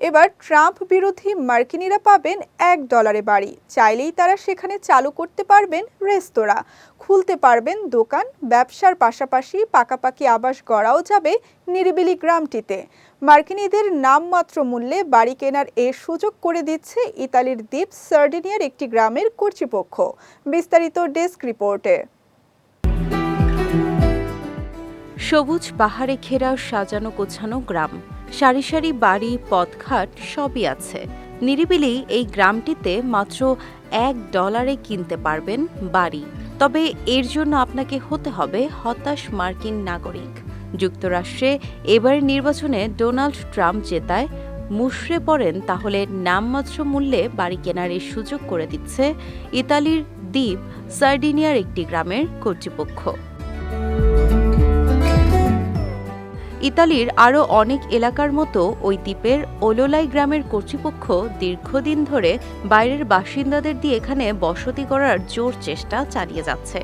এবার ট্রাম্প বিরোধী মার্কিনিরা পাবেন এক ডলারে বাড়ি। চাইলেই তারা সেখানে চালু করতে পারবেন রেস্তোরাঁ। খুলতে পারবেন দোকান। ব্যবসার পাশাপাশি পাকাপাকি আবাস গড়াও যাবে নিরিবিলি গ্রামটিতে। মার্কিনীদের নামমাত্র মূল্যে বাড়ি কেনার এ সুযোগ করে দিচ্ছে ইতালির দ্বীপ সার্ডিনিয়ার একটি গ্রামের কর্তৃপক্ষ। বিস্তারিত ডেস্ক রিপোর্টে। সবুজ পাহাড়ে ঘেরা সাজানো গোছানো গ্রাম। সারি সারি বাড়ি, পথঘাট সবই আছে। নিরিবিলি এই গ্রামটিতে মাত্র এক ডলারে কিনতে পারবেন বাড়ি। তবে এর জন্য আপনাকে হতে হবে হতাশ মার্কিন নাগরিক। যুক্তরাষ্ট্রে এবারের নির্বাচনে ডোনাল্ড ট্রাম্প জেতায় মুশড়ে পড়েন তাহলে নামমাত্র মূল্যে বাড়ি কেনার এই সুযোগ করে দিচ্ছে ইতালির দ্বীপ সার্ডিনিয়ার একটি গ্রামের কর্তৃপক্ষ। ইতালির আরও অনেক এলাকার মতো ওই দ্বীপের ওলোলাই গ্রামের কর্তৃপক্ষ দীর্ঘদিন ধরে বাইরের বাসিন্দাদের দিয়ে এখানে বসতি করার জোর চেষ্টা চালিয়ে যাচ্ছে।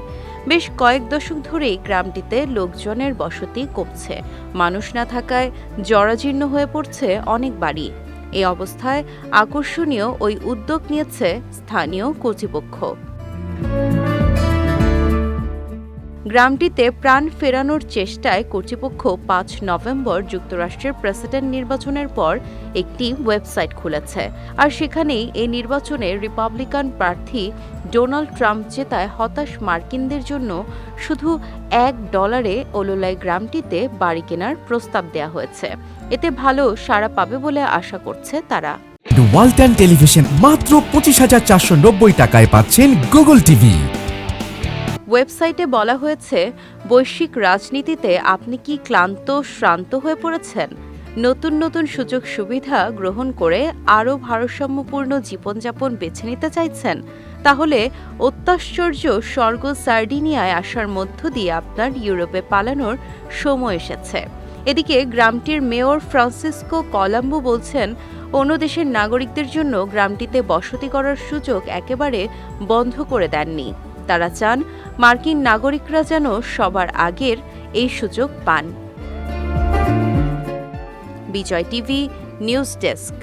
বেশ কয়েক দশক ধরেই গ্রামটিতে লোকজনের বসতি কমছে। মানুষ না থাকায় জরাজীর্ণ হয়ে পড়ছে অনেক বাড়ি। এই অবস্থায় আকর্ষণীয় ওই উদ্যোগ নিয়েছে স্থানীয় কর্তৃপক্ষ। গ্রামটিতে প্রাণ ফেরানোর চেষ্টায় কর্তৃপক্ষ পাঁচ নভেম্বর যুক্তরাষ্ট্রের প্রেসিডেন্ট নির্বাচনের পর একটি ওয়েবসাইট খুলেছে। আর সেখানেই এই নির্বাচনে রিপাবলিকান প্রার্থী ডোনাল্ড ট্রাম্প জেতায় হতাশ মার্কিনদের জন্য শুধু এক ডলারে ওলোলাই গ্রামটিতে বাড়ি কেনার প্রস্তাব দেওয়া হয়েছে। এতে ভালো সাড়া পাবে বলে আশা করছে তারা। ওয়ালটন টেলিভিশন মাত্র পঁচিশ হাজার চারশো নব্বই টাকায় পাচ্ছেন গুগল টিভি ওয়েবসাইটে বলা হয়েছে, বৈশ্বিক রাজনীতিতে আপনি কি ক্লান্ত, শ্রান্ত হয়ে পড়েছেন? নতুন নতুন সুযোগ সুবিধা গ্রহণ করে আরও ভারসাম্যপূর্ণ জীবনযাপন বেছে নিতে চাইছেন? তাহলে অত্যাশ্চর্য স্বর্গ সার্ডিনিয়ায় আসার মধ্য দিয়ে আপনার ইউরোপে পালানোর সময় এসেছে। এদিকে গ্রামটির মেয়র ফ্রান্সিসকো কলাম্বো বলছেন, অন্য দেশের নাগরিকদের জন্য গ্রামটিতে বসতি করার সুযোগ একেবারে বন্ধ করে দেননি। তারা চান মার্কিন নাগরিকরা যেন সবার আগের এই সুযোগ পান। Vijay TV news desk.